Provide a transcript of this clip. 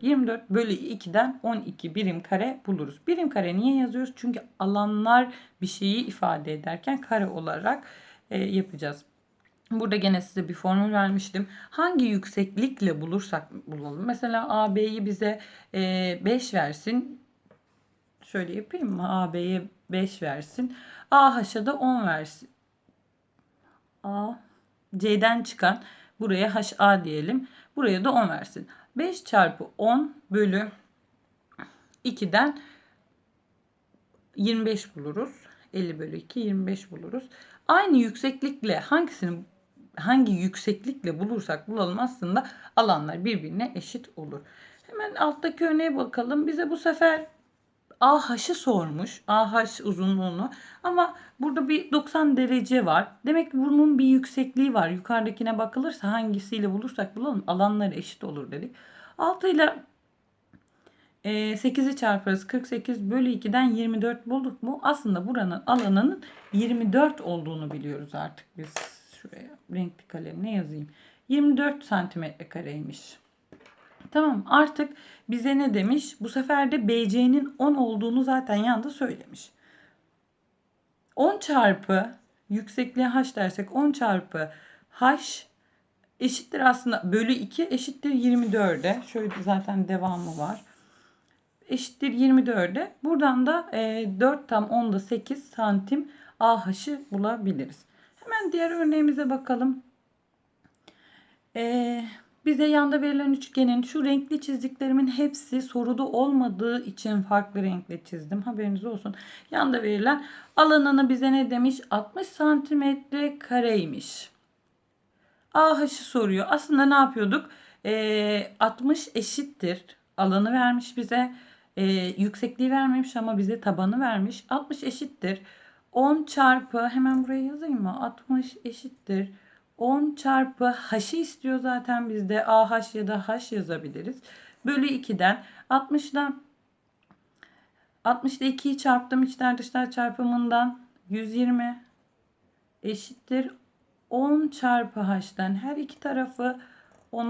24 bölü 2'den 12 birim kare buluruz. Birim kare niye yazıyoruz? Çünkü alanlar bir şeyi ifade ederken kare olarak e, yapacağız. Burada gene size bir formül vermiştim. Hangi yükseklikle bulursak bulalım. Mesela AB'yi bize e, 5 versin. Şöyle yapayım mı? AB'ye 5 versin. AH'a da 10 versin. A C'den çıkan buraya HA diyelim. Buraya da 10 versin. 5 çarpı 10 bölü 2'den 25 buluruz. 50 bölü 2 25 buluruz. Aynı yükseklikle hangisini hangi yükseklikle bulursak bulalım aslında alanlar birbirine eşit olur. Hemen alttaki örneğe bakalım. Bize bu sefer AH'ı sormuş. AH uzunluğunu. Ama burada bir 90 derece var. Demek ki bunun bir yüksekliği var. Yukarıdakine bakılırsa hangisiyle bulursak bulalım alanları eşit olur dedik. 6 ile 8'i çarparız. 48 bölü 2'den 24 bulduk mu? Aslında buranın alanının 24 olduğunu biliyoruz artık biz. Şuraya renkli kalemle yazayım. 24 santimetre kareymiş. Tamam artık bize ne demiş? Bu sefer de BC'nin 10 olduğunu zaten yanda söylemiş. 10 çarpı yüksekliğe h dersek 10 çarpı h eşittir aslında bölü 2 eşittir 24'e. Şöyle zaten devamı var. Eşittir 24'e. Buradan da e, 4 tam 10'da 8 santim AH'ı bulabiliriz. Hemen diğer örneğimize bakalım. Ee, bize yanda verilen üçgenin şu renkli çizdiklerimin hepsi soruda olmadığı için farklı renkle çizdim. Haberiniz olsun. Yanda verilen alanını bize ne demiş? 60 santimetre kareymiş. AH'ı soruyor. Aslında ne yapıyorduk? Ee, 60 eşittir. Alanı vermiş bize. Ee, yüksekliği vermemiş ama bize tabanı vermiş. 60 eşittir. 10 çarpı hemen buraya yazayım mı? 60 eşittir. 10 çarpı h'ı istiyor zaten bizde. AH ya da h yazabiliriz. Bölü 2'den 60'dan 60'da 2'yi çarptım içler dışlar çarpımından 120 eşittir 10 çarpı h'den her iki tarafı